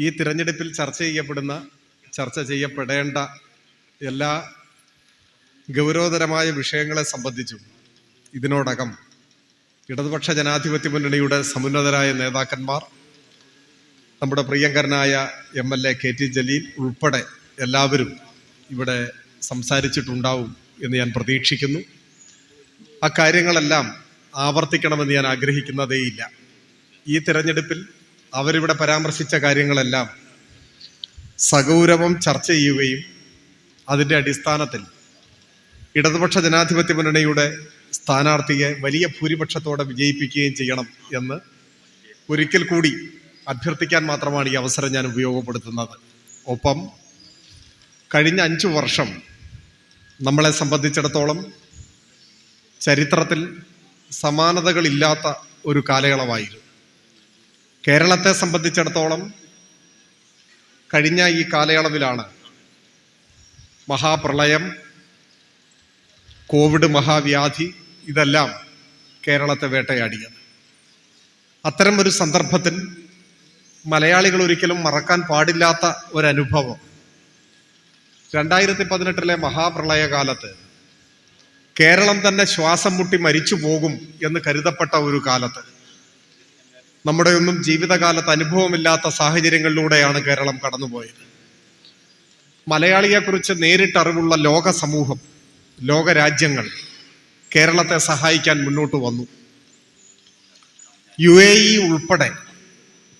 ഈ തിരഞ്ഞെടുപ്പിൽ ചർച്ച ചെയ്യപ്പെടുന്ന ചർച്ച ചെയ്യപ്പെടേണ്ട എല്ലാ ഗൗരവതരമായ വിഷയങ്ങളെ സംബന്ധിച്ചും ഇതിനോടകം ഇടതുപക്ഷ ജനാധിപത്യ മുന്നണിയുടെ സമുന്നതരായ നേതാക്കന്മാർ നമ്മുടെ പ്രിയങ്കരനായ M L A K T Jaleel ഉൾപ്പെടെ എല്ലാവരും ഇവിടെ സംസാരിച്ചിട്ടുണ്ടാവും എന്ന് ഞാൻ പ്രതീക്ഷിക്കുന്നു. ആ കാര്യങ്ങളെല്ലാം ആവർത്തിക്കണമെന്ന് ഞാൻ ആഗ്രഹിക്കുന്നതേയില്ല. ഈ തിരഞ്ഞെടുപ്പിൽ അവരിവിടെ പരാമർശിച്ച കാര്യങ്ങളെല്ലാം സഗൗരവം ചർച്ച ചെയ്യുകയും അതിന്റെ അടിസ്ഥാനത്തിൽ ഇടതുപക്ഷ ജനാധിപത്യ മുന്നണിയുടെ സ്ഥാനാർത്ഥിയെ വലിയ ഭൂരിപക്ഷത്തോടെ വിജയിപ്പിക്കുകയും ചെയ്യണം എന്ന് ഒരിക്കൽ കൂടി അഭ്യർത്ഥിക്കാൻ മാത്രമാണ് ഈ അവസരം ഞാൻ ഉപയോഗപ്പെടുത്തുന്നത്. ഒപ്പം കഴിഞ്ഞ അഞ്ചു വർഷം നമ്മളെ സംബന്ധിച്ചിടത്തോളം ചരിത്രത്തിൽ സമാനതകളില്ലാത്ത ഒരു കാലയളവായിരുന്നു. കേരളത്തെ സംബന്ധിച്ചിടത്തോളം കഴിഞ്ഞ ഈ കാലയളവിലാണ് മഹാപ്രളയം കോവിഡ് മഹാവ്യാധി ഇതെല്ലാം കേരളത്തെ വേട്ടയാടിയത്. അത്തരം ഒരു സന്ദർഭത്തിൽ മലയാളികൾ ഒരിക്കലും മറക്കാൻ പാടില്ലാത്ത ഒരനുഭവം. രണ്ടായിരത്തി പതിനെട്ടിലെ മഹാപ്രളയകാലത്ത് കേരളം തന്നെ ശ്വാസം മുട്ടി മരിച്ചു പോകും എന്ന് കരുതപ്പെട്ട ഒരു കാലത്ത് നമ്മുടെ ഒന്നും ജീവിതകാലത്ത് അനുഭവമില്ലാത്ത സാഹചര്യങ്ങളിലൂടെയാണ് കേരളം കടന്നുപോയത്. മലയാളിയെക്കുറിച്ച് നേരിട്ട് അറിവുള്ള ലോക സമൂഹം ലോകരാജ്യങ്ങൾ കേരളത്തെ സഹായിക്കാൻ മുന്നോട്ട് വന്നു. യു എ ഇ ഉൾപ്പെടെ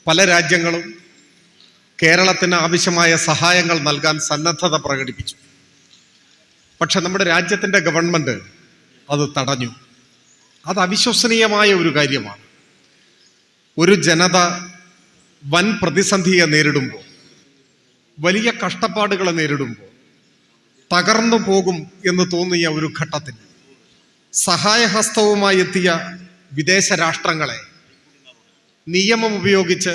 പല രാജ്യങ്ങളും കേരളത്തിന് ആവശ്യമായ സഹായങ്ങൾ നൽകാൻ സന്നദ്ധത പ്രകടിപ്പിച്ചു. പക്ഷെ നമ്മുടെ രാജ്യത്തിന്റെ ഗവൺമെന്റ് അത് തടഞ്ഞു. അത് അവിശ്വസനീയമായ ഒരു കാര്യമാണ്. ഒരു ജനത വൻ പ്രതിസന്ധിയെ നേരിടുമ്പോൾ വലിയ കഷ്ടപ്പാടുകളെ നേരിടുമ്പോൾ തകർന്നു പോകും എന്ന് തോന്നിയ ഒരു ഘട്ടത്തിൽ സഹായഹസ്തവുമായി എത്തിയ വിദേശ രാഷ്ട്രങ്ങളെ നിയമം ഉപയോഗിച്ച്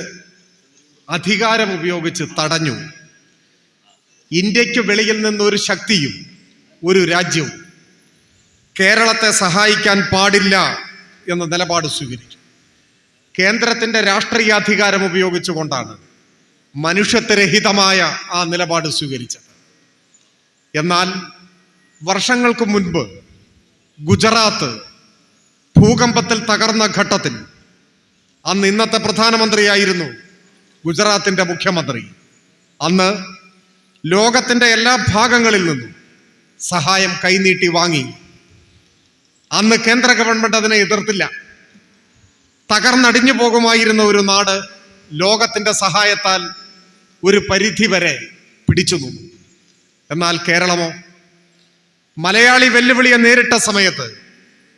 അധികാരം ഉപയോഗിച്ച് തടഞ്ഞു. ഇന്ത്യയ്ക്ക് വെളിയിൽ നിന്നൊരു ശക്തിയും ഒരു രാജ്യവും കേരളത്തെ സഹായിക്കാൻ പാടില്ല എന്ന നിലപാട് സ്വീകരിച്ചു. കേന്ദ്രത്തിന്റെ രാഷ്ട്രീയാധികാരം ഉപയോഗിച്ചുകൊണ്ടാണ് മനുഷ്യത്വരഹിതമായ ആ നിലപാട് സ്വീകരിച്ചത്. എന്നാൽ വർഷങ്ങൾക്ക് മുൻപ് ഗുജറാത്ത് ഭൂകമ്പത്തിൽ തകർന്ന ഘട്ടത്തിൽ അന്ന് ഇന്നത്തെ പ്രധാനമന്ത്രിയായിരുന്നു ഗുജറാത്തിന്റെ മുഖ്യമന്ത്രി. അന്ന് ലോകത്തിന്റെ എല്ലാ ഭാഗങ്ങളിൽ നിന്നും സഹായം കൈനീട്ടി വാങ്ങി. അന്ന് കേന്ദ്ര ഗവൺമെന്റ് അതിനെ എതിർത്തില്ല. തകർന്നടിഞ്ഞു പോകുമായിരുന്ന ഒരു നാട് ലോകത്തിന്റെ സഹായത്താൽ ഒരു പരിധി വരെ പിടിച്ചു നിന്നു. എന്നാൽ കേരളമോ? മലയാളി വെല്ലുവിളിയെ നേരിട്ട സമയത്ത്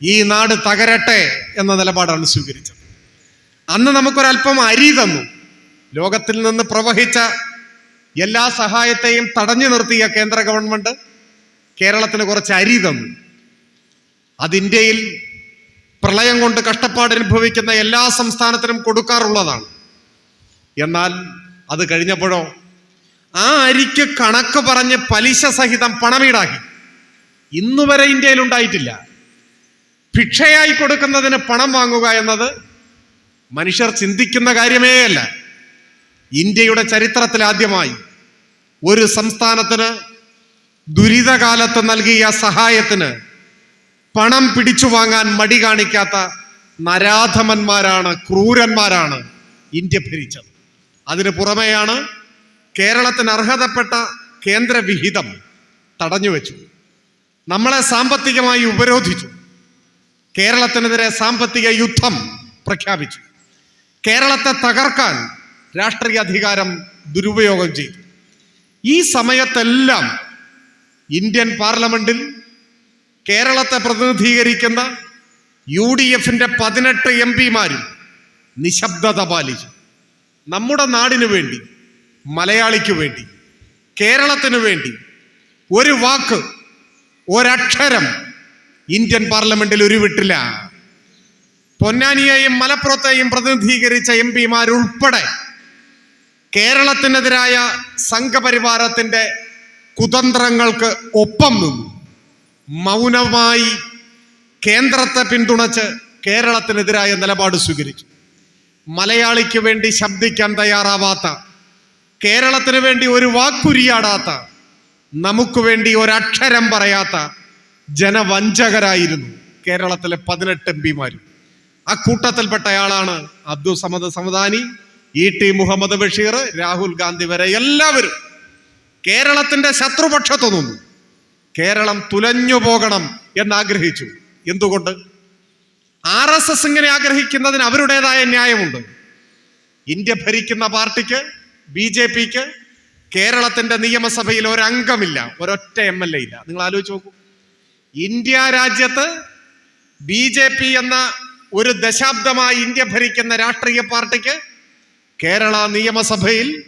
ഈ നാട് തകരട്ടെ എന്ന നിലപാടാണ് സ്വീകരിച്ചത്. അന്ന് നമുക്കൊരല്പം അരി തന്നു. ലോകത്തിൽ നിന്ന് പ്രവഹിച്ച എല്ലാ സഹായത്തെയും തടഞ്ഞു നിർത്തിയ കേന്ദ്ര ഗവൺമെന്റ് കേരളത്തിന് കുറച്ച് അരി തന്നു. അത് ഇന്ത്യയിൽ പ്രളയം കൊണ്ട് കഷ്ടപ്പാട് അനുഭവിക്കുന്ന എല്ലാ സംസ്ഥാനത്തിനും കൊടുക്കാറുള്ളതാണ്. എന്നാൽ അത് കഴിഞ്ഞപ്പോഴോ ആ അരിക്ക് കണക്ക് പറഞ്ഞ് പലിശ സഹിതം പണമീടാക്കി. ഇന്നുവരെ ഇന്ത്യയിൽ ഉണ്ടായിട്ടില്ല. ഭിക്ഷയായി കൊടുക്കുന്നതിന് പണം വാങ്ങുക എന്നത് മനുഷ്യർ ചിന്തിക്കുന്ന കാര്യമേ അല്ല. ഇന്ത്യയുടെ ചരിത്രത്തിൽ ആദ്യമായി ഒരു സംസ്ഥാനത്തിന് ദുരിതകാലത്ത് നൽകിയ സഹായത്തിന് പണം പിടിച്ചു വാങ്ങാൻ മടി കാണിക്കാത്ത നരാധമന്മാരാണ് ക്രൂരന്മാരാണ് ഇന്ത്യ ഭരിച്ചത്. അതിന് പുറമെയാണ് കേരളത്തിന് അർഹതപ്പെട്ട കേന്ദ്രവിഹിതം തടഞ്ഞു വെച്ചു നമ്മളെ സാമ്പത്തികമായി ഉപരോധിച്ചു. കേരളത്തിനെതിരെ സാമ്പത്തിക യുദ്ധം പ്രഖ്യാപിച്ചു. കേരളത്തെ തകർക്കാൻ രാഷ്ട്രീയ അധികാരം ദുരുപയോഗം ചെയ്തു. ഈ സമയത്തെല്ലാം ഇന്ത്യൻ പാർലമെന്റിൽ കേരളത്തെ പ്രതിനിധീകരിക്കുന്ന യു ഡി എഫിന്റെ പതിനെട്ട് എം പിമാരും നിശബ്ദത പാലിച്ചു. നമ്മുടെ നാടിനു വേണ്ടി മലയാളിക്ക് വേണ്ടി കേരളത്തിന് വേണ്ടി ഒരു വാക്ക് ഒരക്ഷരം ഇന്ത്യൻ പാർലമെന്റിൽ ഉരുവിട്ടില്ല. പൊന്നാനിയെയും മലപ്പുറത്തെയും പ്രതിനിധീകരിച്ച എം പിമാരുൾപ്പെടെ കേരളത്തിനെതിരായ സംഘപരിവാരത്തിന്റെ കുതന്ത്രങ്ങൾക്ക് ഒപ്പം നിന്നു. മൗനമായി കേന്ദ്രത്തെ പിന്തുണച്ച് കേരളത്തിനെതിരായ നിലപാട് സ്വീകരിച്ചു. മലയാളിക്ക് വേണ്ടി ശബ്ദിക്കാൻ തയ്യാറാവാത്ത കേരളത്തിന് വേണ്ടി ഒരു വാക്കുരിയാടാത്ത നമുക്ക് വേണ്ടി ഒരക്ഷരം പറയാത്ത ജനവഞ്ചകരായിരുന്നു കേരളത്തിലെ പതിനെട്ട് എം പിമാരും. ആ കൂട്ടത്തിൽപ്പെട്ടയാളാണ് അബ്ദുൾ സമദ് സമദാനി ഇ ടി മുഹമ്മദ് ബഷീർ രാഹുൽ ഗാന്ധി വരെ എല്ലാവരും. കേരളത്തിന്റെ ശത്രുപക്ഷത്തു നിന്നു കേരളം തുലഞ്ഞു പോകണം എന്നാഗ്രഹിച്ചു. എന്തുകൊണ്ട്? ആർ എസ് എസ് ഇങ്ങനെ ആഗ്രഹിക്കുന്നതിന് അവരുടേതായ ന്യായമുണ്ട്. ഇന്ത്യ ഭരിക്കുന്ന പാർട്ടിക്ക് ബി ജെ പിക്ക് കേരളത്തിന്റെ നിയമസഭയിൽ ഒരംഗമില്ല ഒരൊറ്റ എം എൽ എ ഇല്ല. നിങ്ങൾ ആലോചിച്ച് നോക്കൂ. ഇന്ത്യ രാജ്യത്ത് ബി ജെ പി എന്ന ഒരു ദശാബ്ദമായി ഇന്ത്യ ഭരിക്കുന്ന രാഷ്ട്രീയ പാർട്ടിക്ക് കേരള നിയമസഭയിൽ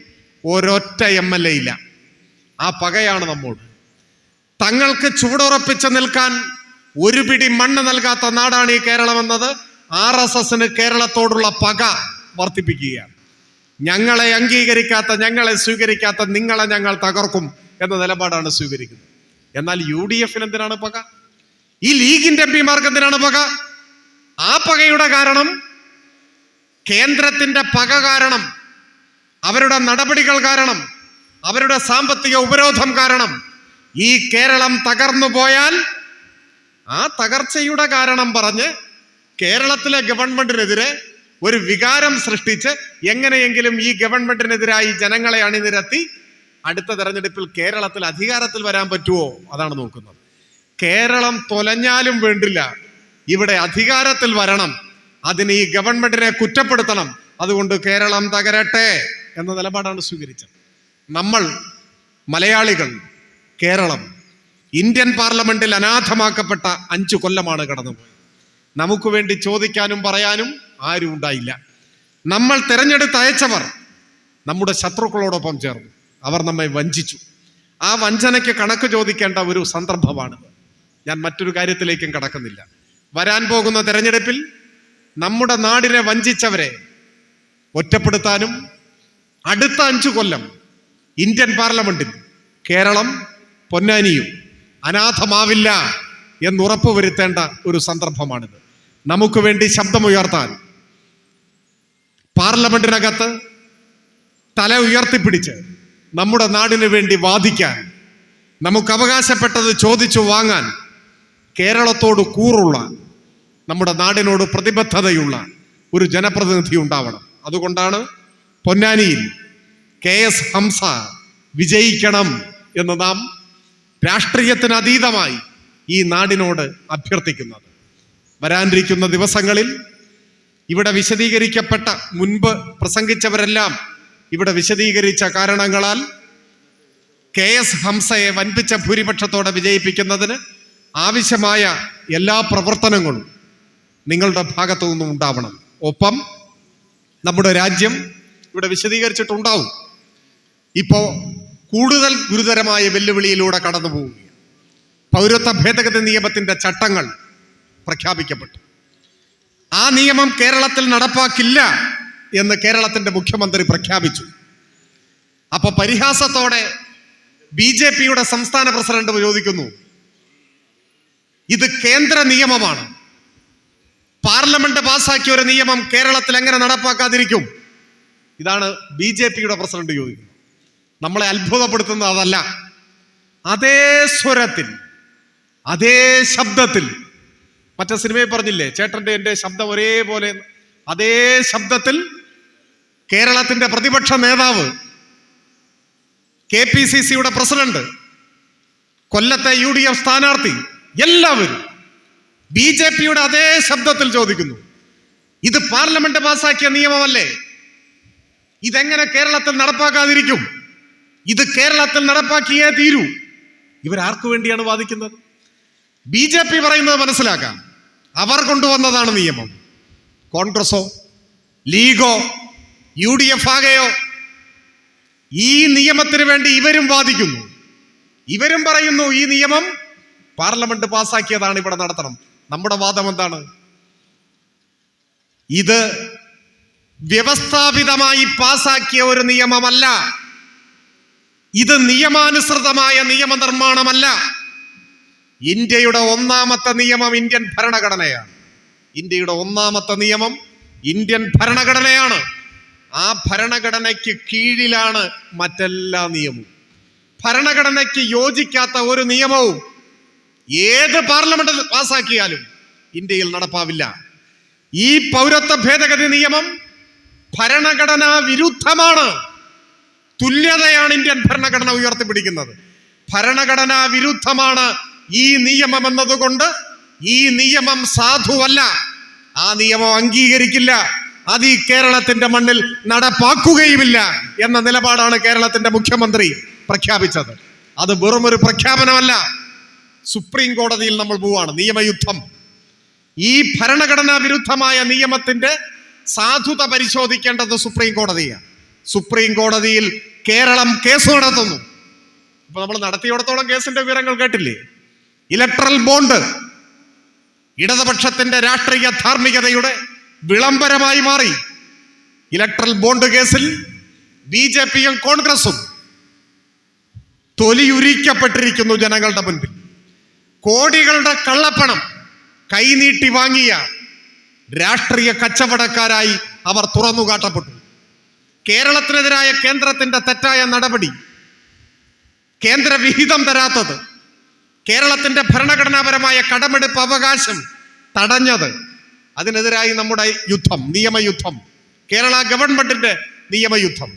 ഒരൊറ്റ എം എൽ എ ഇല്ല. ആ പകയാണ് നമ്മോട്. തങ്ങൾക്ക് ചൂടുറപ്പിച്ച് നിൽക്കാൻ ഒരു പിടി മണ്ണ് നൽകാത്ത നാടാണ് ഈ കേരളം എന്നത്. ആർ എസ് എസിന് കേരളത്തോടുള്ള പക വർദ്ധിപ്പിക്കുകയാണ്. ഞങ്ങളെ അംഗീകരിക്കാത്ത ഞങ്ങളെ സ്വീകരിക്കാത്ത നിങ്ങളെ ഞങ്ങൾ തകർക്കും എന്ന നിലപാടാണ് സ്വീകരിക്കുന്നത്. എന്നാൽ യു ഡി എഫിന് എന്തിനാണ് പക? ഈ ലീഗിന്റെ എം പിമാർക്ക് എന്തിനാണ് പക? ആ പകയുടെ കാരണം കേന്ദ്രത്തിന്റെ പക കാരണം അവരുടെ നടപടികൾ കാരണം അവരുടെ സാമ്പത്തിക ഉപരോധം കാരണം ഈ കേരളം തകർന്നു പോയാൽ ആ തകർച്ചയുടെ കാരണം പറഞ്ഞ് കേരളത്തിലെ ഗവൺമെന്റിനെതിരെ ഒരു വികാരം സൃഷ്ടിച്ച് എങ്ങനെയെങ്കിലും ഈ ഗവൺമെന്റിനെതിരായി ജനങ്ങളെ അണിനിരത്തി അടുത്ത തെരഞ്ഞെടുപ്പിൽ കേരളത്തിൽ അധികാരത്തിൽ വരാൻ പറ്റുമോ അതാണ് നോക്കുന്നത്. കേരളം തൊലഞ്ഞാലും വേണ്ടില്ല. ഇവിടെ അധികാരത്തിൽ വരണം. അതിന് ഈ ഗവൺമെന്റിനെ കുറ്റപ്പെടുത്തണം. അതുകൊണ്ട് കേരളം തകരട്ടെ എന്ന നിലപാടാണ് സ്വീകരിച്ചത്. നമ്മൾ മലയാളികൾ കേരളം ഇന്ത്യൻ പാർലമെന്റിൽ അനാഥമാക്കപ്പെട്ട അഞ്ചു കൊല്ലമാണ് കടന്നുപോയത്. നമുക്ക് വേണ്ടി ചോദിക്കാനും പറയാനും ആരും ഉണ്ടായില്ല. നമ്മൾ തിരഞ്ഞെടുത്ത് അയച്ചവർ നമ്മുടെ ശത്രുക്കളോടൊപ്പം ചേർന്നു. അവർ നമ്മെ വഞ്ചിച്ചു. ആ വഞ്ചനയ്ക്ക് കണക്ക് ചോദിക്കേണ്ട ഒരു സന്ദർഭമാണ്. ഞാൻ മറ്റൊരു കാര്യത്തിലേക്കും കടക്കുന്നില്ല. വരാൻ പോകുന്ന തെരഞ്ഞെടുപ്പിൽ നമ്മുടെ നാടിനെ വഞ്ചിച്ചവരെ ഒറ്റപ്പെടുത്താനും അടുത്ത അഞ്ചു കൊല്ലം ഇന്ത്യൻ പാർലമെന്റിൽ കേരളം പൊന്നാനിയും അനാഥമാവില്ല എന്നുറപ്പ് ഉറപ്പുവരുത്തേണ്ട ഒരു സന്ദർഭമാണിത്. നമുക്ക് വേണ്ടി ശബ്ദമുയർത്താൻ പാർലമെന്റിനകത്ത് തല ഉയർത്തിപ്പിടിച്ച് നമ്മുടെ നാടിനു വേണ്ടി വാദിക്കാൻ നമുക്ക് അവകാശപ്പെട്ടത് ചോദിച്ചു വാങ്ങാൻ കേരളത്തോട് കൂറുള്ള നമ്മുടെ നാടിനോട് പ്രതിബദ്ധതയുള്ള ഒരു ജനപ്രതിനിധി ഉണ്ടാവണം. അതുകൊണ്ടാണ് പൊന്നാനിയിൽ കെ എസ് ഹംസ വിജയിക്കണം എന്ന് നാം രാഷ്ട്രീയത്തിന് അതീതമായി ഈ നാടിനോട് അഭ്യർത്ഥിക്കുന്നത്. വരാനിരിക്കുന്ന ദിവസങ്ങളിൽ ഇവിടെ വിശദീകരിക്കപ്പെട്ട മുൻപ് പ്രസംഗിച്ചവരെല്ലാം ഇവിടെ വിശദീകരിച്ച കാരണങ്ങളാൽ കെ എസ് ഹംസയെ വൻപിച്ച ഭൂരിപക്ഷത്തോടെ വിജയിപ്പിക്കുന്നതിന് ആവശ്യമായ എല്ലാ പ്രവർത്തനങ്ങളും നിങ്ങളുടെ ഭാഗത്തു നിന്നും ഉണ്ടാവണം. ഒപ്പം നമ്മുടെ രാജ്യം ഇവിടെ വിശദീകരിച്ചിട്ടുണ്ടാവും. ഇപ്പോ കൂടുതൽ ഗുരുതരമായ വെല്ലുവിളിയിലൂടെ കടന്നു പോവുകയാണ്. പൗരത്വ ഭേദഗതി നിയമത്തിന്റെ ചട്ടങ്ങൾ പ്രഖ്യാപിക്കപ്പെട്ടു. ആ നിയമം കേരളത്തിൽ നടപ്പാക്കില്ല എന്ന് കേരളത്തിന്റെ മുഖ്യമന്ത്രി പ്രഖ്യാപിച്ചു. അപ്പൊ പരിഹാസത്തോടെ ബി ജെ പിയുടെ സംസ്ഥാന പ്രസിഡന്റ് ചോദിക്കുന്നു ഇത് കേന്ദ്ര നിയമമാണ്. പാർലമെന്റ് പാസ്സാക്കിയ ഒരു നിയമം കേരളത്തിൽ എങ്ങനെ നടപ്പാക്കാതിരിക്കും? ഇതാണ് ബി ജെ പിയുടെ പ്രസിഡന്റ് ചോദിക്കുന്നത്. നമ്മളെ അത്ഭുതപ്പെടുത്തുന്നത് അതല്ല. അതേ സ്വരത്തിൽ അതേ ശബ്ദത്തിൽ. മറ്റേ സിനിമയിൽ പറഞ്ഞില്ലേ ചേട്ടന്റെ എന്റെ ശബ്ദം ഒരേപോലെ. അതേ ശബ്ദത്തിൽ കേരളത്തിന്റെ പ്രതിപക്ഷ നേതാവ് കെ പി സി സിയുടെ പ്രസിഡന്റ് കൊല്ലത്തെ യു ഡി എഫ് സ്ഥാനാർത്ഥി എല്ലാവരും ബി ജെ പിയുടെ അതേ ശബ്ദത്തിൽ ചോദിക്കുന്നു. ഇത് പാർലമെന്റ് പാസാക്കിയ നിയമമല്ലേ? ഇതെങ്ങനെ കേരളത്തിൽ നടപ്പാക്കാതിരിക്കും? ഇത് കേരളത്തിൽ നടപ്പാക്കിയേ തീരൂ. ഇവരാർക്കു വേണ്ടിയാണ് വാദിക്കുന്നത്? ബി ജെ പി പറയുന്നത് മനസ്സിലാക്കാം. അവർ കൊണ്ടുവന്നതാണ് നിയമം. കോൺഗ്രസോ ലീഗോ യു ഡി എഫ് ആകെയോ ഈ നിയമത്തിന് വേണ്ടി ഇവരും വാദിക്കുന്നു. ഇവരും പറയുന്നു ഈ നിയമം പാർലമെന്റ് പാസ്സാക്കിയതാണ് ഇവിടെ നടത്തണം. നമ്മുടെ വാദം എന്താണ്? ഇത് വ്യവസ്ഥാപിതമായി പാസാക്കിയ ഒരു നിയമമല്ല. ഇത് നിയമാനുസൃതമായ നിയമനിർമ്മാണമല്ല. ഇന്ത്യയുടെ ഒന്നാമത്തെ നിയമം ഇന്ത്യൻ ഭരണഘടനയാണ്. ഇന്ത്യയുടെ ഒന്നാമത്തെ നിയമം ഇന്ത്യൻ ഭരണഘടനയാണ്. ആ ഭരണഘടനയ്ക്ക് കീഴിലാണ് മറ്റെല്ലാ നിയമവും. ഭരണഘടനയ്ക്ക് യോജിക്കാത്ത ഒരു നിയമവും ഏത് പാർലമെന്റ് പാസാക്കിയാലും ഇന്ത്യയിൽ നടപ്പാവില്ല. ഈ പൗരത്വ ഭേദഗതി നിയമം ഭരണഘടനാ വിരുദ്ധമാണ്. തുല്യതയാണ് ഇന്ത്യൻ ഭരണഘടന ഉയർത്തിപ്പിടിക്കുന്നത്. ഭരണഘടനാ വിരുദ്ധമാണ് ഈ നിയമം എന്നതുകൊണ്ട് ഈ നിയമം സാധുവല്ല. ആ നിയമം അംഗീകരിക്കില്ല. അത് ഈ കേരളത്തിന്റെ മണ്ണിൽ നടപ്പാക്കുകയുമില്ല എന്ന നിലപാടാണ് കേരളത്തിന്റെ മുഖ്യമന്ത്രി പ്രഖ്യാപിച്ചത്. അത് വെറുമൊരു പ്രഖ്യാപനമല്ല. സുപ്രീം കോടതിയിൽ നമ്മൾ പോവാണ്. നിയമയുദ്ധം. ഈ ഭരണഘടനാ വിരുദ്ധമായ നിയമത്തിന്റെ സാധുത പരിശോധിക്കേണ്ടത് സുപ്രീം കോടതിയാണ്. സുപ്രീം കോടതിയിൽ കേരളം കേസ് നടത്തുന്നു. ഇപ്പൊ നമ്മൾ നടത്തിയോടത്തോളം കേസിന്റെ വിവരങ്ങൾ കേട്ടില്ലേ? ഇലക്ട്രൽ ബോണ്ട് ഇടതുപക്ഷത്തിന്റെ രാഷ്ട്രീയ ധാർമ്മികതയുടെ വിളംബരമായി മാറി. ഇലക്ട്രൽ ബോണ്ട് കേസിൽ ബി ജെ പിയും കോൺഗ്രസും തൊലിയുരിക്കപ്പെട്ടിരിക്കുന്നു ജനങ്ങളുടെ മുൻപിൽ. കോടികളുടെ കള്ളപ്പണം കൈനീട്ടി വാങ്ങിയ രാഷ്ട്രീയ കച്ചവടക്കാരായി അവർ തുറന്നു കാട്ടപ്പെട്ടു കേരളത്തിനെതിരായ കേന്ദ്രത്തിന്റെ തെറ്റായ നടപടി. കേന്ദ്ര വിഹിതം തരാത്തത്. കേരളത്തിന്റെ ഭരണഘടനാപരമായ കടമെടുപ്പ് അവകാശം തടഞ്ഞത്. അതിനെതിരായി നമ്മുടെ യുദ്ധം നിയമയുദ്ധം. കേരള ഗവൺമെന്റിന്റെ നിയമയുദ്ധം.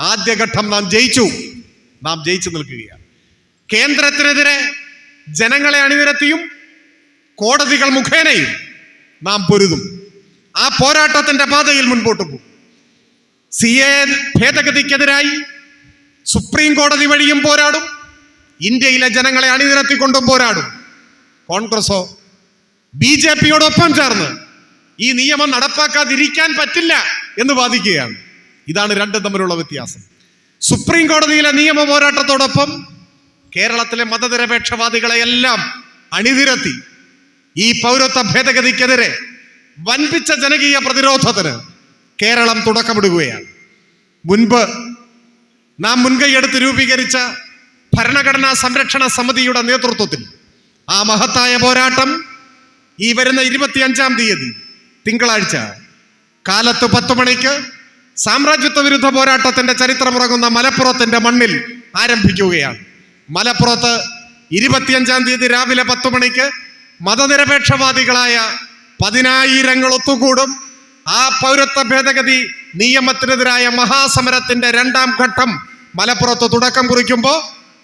ആദ്യഘട്ടം നാം ജയിച്ചു. നാം ജയിച്ചു നിൽക്കുകയാണ്. കേന്ദ്രത്തിനെതിരെ ജനങ്ങളെ അണിനിരത്തിയും കോടതികൾ മുഖേനയും നാം പൊരുതും. ആ പോരാട്ടത്തിന്റെ പാതയിൽ മുൻപോട്ട് പോകും. സി എ ഭേദഗതിക്കെതിരായി സുപ്രീം കോടതി വഴിയും പോരാടും. ഇന്ത്യയിലെ ജനങ്ങളെ അണിനിരത്തിക്കൊണ്ടും പോരാടും. കോൺഗ്രസോ ബി ജെ പിയോടൊപ്പം ചേർന്ന് ഈ നിയമം നടപ്പാക്കാതിരിക്കാൻ പറ്റില്ല എന്ന് വാദിക്കുകയാണ്. ഇതാണ് രണ്ടും തമ്മിലുള്ള വ്യത്യാസം. സുപ്രീം കോടതിയിലെ നിയമ പോരാട്ടത്തോടൊപ്പം കേരളത്തിലെ മതനിരപേക്ഷവാദികളെ എല്ലാം അണിനിരത്തി ഈ പൗരത്വ ഭേദഗതിക്കെതിരെ വൻപിച്ച ജനകീയ പ്രതിരോധത്തിന് കേരളം തുടക്കമിടുകയാണ്. മുൻപ് നാം മുൻകൈയെടുത്ത് രൂപീകരിച്ച ഭരണഘടനാ സംരക്ഷണ സമിതിയുടെ നേതൃത്വത്തിൽ ആ മഹത്തായ പോരാട്ടം ഈ വരുന്ന ഇരുപത്തിയഞ്ചാം തീയതി തിങ്കളാഴ്ച കാലത്ത് പത്തു മണിക്ക് സാമ്രാജ്യത്വ വിരുദ്ധ പോരാട്ടത്തിന്റെ ചരിത്രമുറങ്ങുന്ന മലപ്പുറത്തിന്റെ മണ്ണിൽ ആരംഭിക്കുകയാണ്. മലപ്പുറത്ത് ഇരുപത്തിയഞ്ചാം തീയതി രാവിലെ പത്തു മണിക്ക് മതനിരപേക്ഷവാദികളായ പതിനായിരങ്ങൾ ഒത്തുകൂടും. ആ പൗരത്വ ഭേദഗതി നിയമത്തിനെതിരായ മഹാസമരത്തിന്റെ രണ്ടാം ഘട്ടം മലപ്പുറത്ത് തുടക്കം കുറിക്കുമ്പോൾ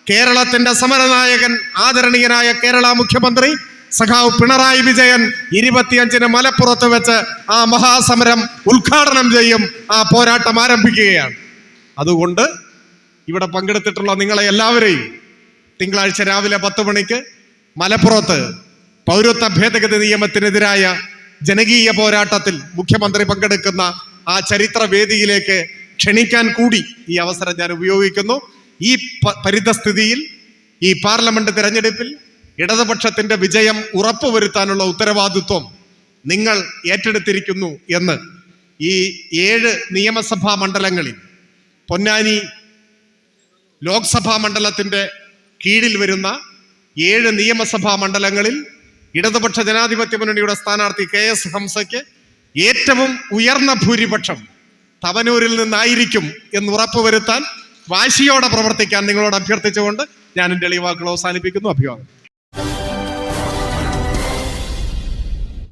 കേരളത്തിന്റെ സമരനായകൻ ആദരണീയനായ കേരള മുഖ്യമന്ത്രി സഖാവ് പിണറായി വിജയൻ ഇരുപത്തിയഞ്ചിന് മലപ്പുറത്ത് വെച്ച് ആ മഹാസമരം ഉദ്ഘാടനം ചെയ്യും ആ പോരാട്ടം ആരംഭിക്കുകയാണ്. അതുകൊണ്ട് ഇവിടെ പങ്കെടുത്തിട്ടുള്ള നിങ്ങളെ എല്ലാവരെയും തിങ്കളാഴ്ച രാവിലെ പത്ത് മണിക്ക് മലപ്പുറത്ത് പൗരത്വ ഭേദഗതി നിയമത്തിനെതിരായ ജനകീയ പോരാട്ടത്തിൽ മുഖ്യമന്ത്രി പങ്കെടുക്കുന്ന ആ ചരിത്ര വേദിയിലേക്ക് ക്ഷണിക്കാൻ കൂടി ഈ അവസരം ഞാൻ ഉപയോഗിക്കുന്നു. ഈ പരിതസ്ഥിതിയിൽ ഈ പാർലമെന്റ് തിരഞ്ഞെടുപ്പിൽ ഇടതുപക്ഷത്തിന്റെ വിജയം ഉറപ്പുവരുത്താനുള്ള ഉത്തരവാദിത്വം നിങ്ങൾ ഏറ്റെടുത്തിരിക്കുന്നു എന്ന് ഈ ഏഴ് നിയമസഭാ മണ്ഡലങ്ങളിൽ പൊന്നാനി ലോക്സഭാ മണ്ഡലത്തിന്റെ കീഴിൽ വരുന്ന ഏഴ് നിയമസഭാ മണ്ഡലങ്ങളിൽ ഇടതുപക്ഷ ജനാധിപത്യ മുന്നണിയുടെ സ്ഥാനാർത്ഥി കെ എസ് ഹംസയ്ക്ക് ഏറ്റവും ഉയർന്ന ഭൂരിപക്ഷം തവനൂരിൽ നിന്നായിരിക്കും എന്ന് ഉറപ്പുവരുത്താൻ വാശിയോടെ പ്രവർത്തിക്കാൻ നിങ്ങളോട് അഭ്യർത്ഥിച്ചുകൊണ്ട് ഞാൻ എന്റെ എളിവാക്കുകൾ അവസാനിപ്പിക്കുന്നു. അഭിവാദം